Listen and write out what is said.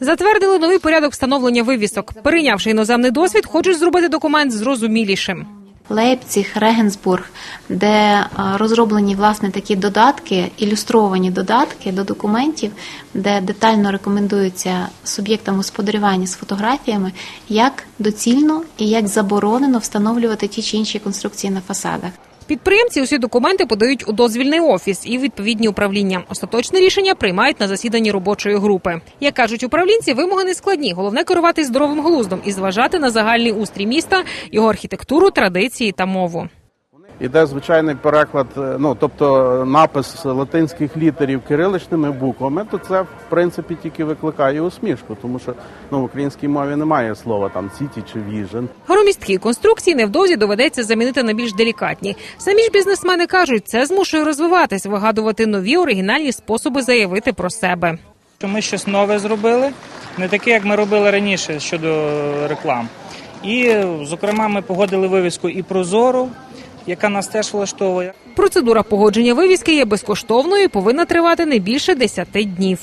Затвердили новий порядок встановлення вивісок. Перейнявши іноземний досвід, хочуть зробити документ зрозумілішим. Лейпціг, Регенсбург, де е, розроблені власне такі додатки, ілюстровані додатки до документів, де детально рекомендується суб'єктам господарювання з фотографіями, як доцільно і як заборонено встановлювати ті чи інші конструкції на фасадах. Підприємці усі документи подають у дозвільний офіс і відповідні управління. Остаточне рішення приймають на засіданні робочої групи. Як кажуть управлінці, вимоги не складні. Головне керуватись здоровим глуздом і зважати на загальний устрій міста, його архітектуру, традиції та мову. Іде звичайний переклад, е, ну тобто напис латинських літерів кириличними буквами, то це в принципі тільки викликає усмішку, тому що ну в українській мові немає слова там ціті чи віжен. Громісткі конструкції невдовзі доведеться замінити на більш делікатні. Самі ж бізнесмени кажуть, це змушує розвиватись, вигадувати нові оригінальні способи заявити про себе. що ми щось нове зробили, не таке, як ми робили раніше щодо реклам. І, зокрема, ми погодили вивіску і прозору, яка нас теж влаштовує. Процедура погодження вивіски є безкоштовною і повинна тривати не більше 10 днів.